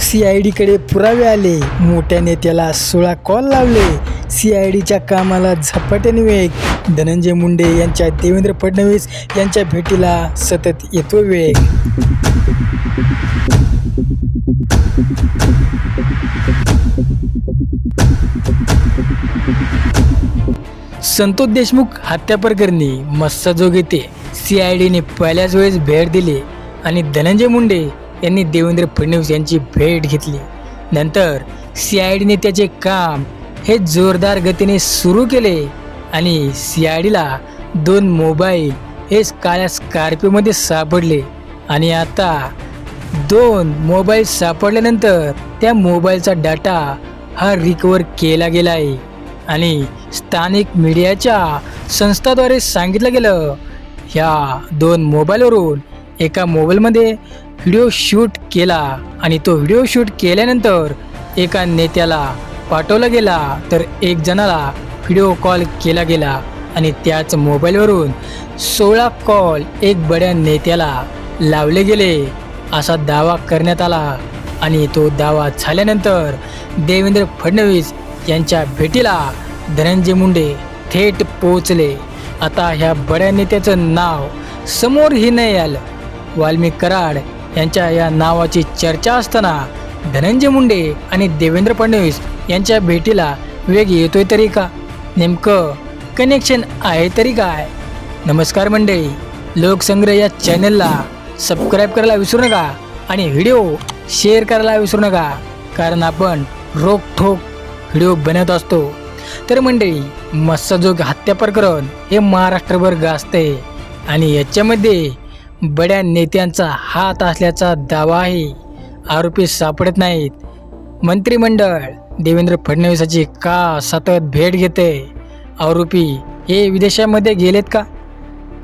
C I डीकडे पुरावे आले. मोठ्या नेत्याला सोळा कॉल लावले. सी आय डीच्या कामाला झपाट्याने वेग. धनंजय मुंडे यांच्या देवेंद्र फडणवीस यांच्या भेटीला सतत येतो वेग. संतोष देशमुख हत्या प्रकरणी जोग येते. सी आय डीने पहिल्याच वेळेस भेट दिली आणि धनंजय मुंडे यांनी देवेंद्र फडणवीस यांची भेट घेतली. नंतर सी आय डीने त्याचे काम हे जोरदार गतीने सुरू केले आणि सी आय डीला दोन मोबाईल हे काळ्या स्कॉर्पिओमध्ये सापडले. आणि आता दोन मोबाईल सापडल्यानंतर त्या मोबाईलचा डाटा हा रिकवर केला गेला आहे. आणि स्थानिक मीडियाच्या संस्थाद्वारे सांगितलं गेलं ह्या दोन मोबाईलवरून एका मोबाईलमध्ये व्हिडिओ शूट केला आणि तो व्हिडिओ शूट केल्यानंतर एका नेत्याला पाठवला गेला तर एक जणाला व्हिडिओ कॉल केला गेला आणि त्याच मोबाईलवरून सोळा कॉल एक बड्या नेत्याला लावले गेले. असा दावा करण्यात आला आणि तो दावा झाल्यानंतर देवेंद्र फडणवीस यांच्या भेटीला धनंजय मुंडे थेट पोहोचले. आता ह्या बड्या नेत्याचं नाव समोरही नाही आलं. वाल्मिक कराड यांच्या या नावाची चर्चा असताना धनंजय मुंडे आणि देवेंद्र फडणवीस यांच्या भेटीला वेग येतोय तरी का? नेमकं कनेक्शन आहे तरी काय? नमस्कार मंडळी लोकसंग्रह या चॅनलला सबस्क्राईब करायला विसरू नका आणि व्हिडिओ शेअर करायला विसरू नका कारण आपण रोखोक व्हिडिओ बनवत असतो. तर मंडळी मत्स्यजोग हत्या प्रकरण हे महाराष्ट्रभर गाजते आणि याच्यामध्ये बड्या नेत्यांचा हात असल्याचा दावा आहे आरोपी सापडत नाहीत. मंत्रिमंडळ देवेंद्र फडणवीसाची का सतत भेट घेते? आरोपी हे विदेशामध्ये गेलेत का?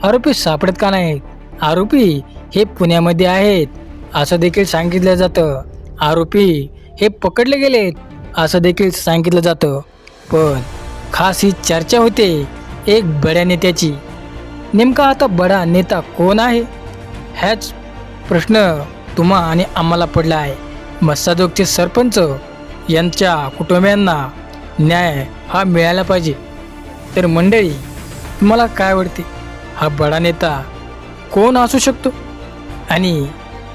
आरोपी सापडत का नाहीत? आरोपी हे पुण्यामध्ये आहेत असं देखील सांगितलं जातं. आरोपी हे पकडले गेलेत असं देखील सांगितलं जातं. पण खास ही चर्चा होते एक बड्या नेत्याची. नेमका आता बडा नेता कोण आहे? ह्याच प्रश्न तुम्हा आणि आम्हाला पडला आहे. मस्साजोगचे सरपंच यांच्या कुटुंबियांना न्याय हा मिळाला पाहिजे. तर मंडळी तुम्हाला काय वाटते? हा बडा नेता कोण असू शकतो? आणि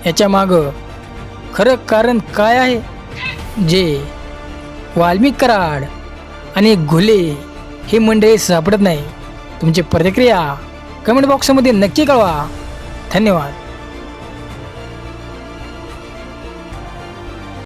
याच्या मागं खरं कारण काय आहे? जे वाल्मिक कराड आणि घुले हे मंडळी सापडत नाही. तुमची प्रतिक्रिया कमेंट बॉक्समध्ये नक्की कळवा. धन्यवाद.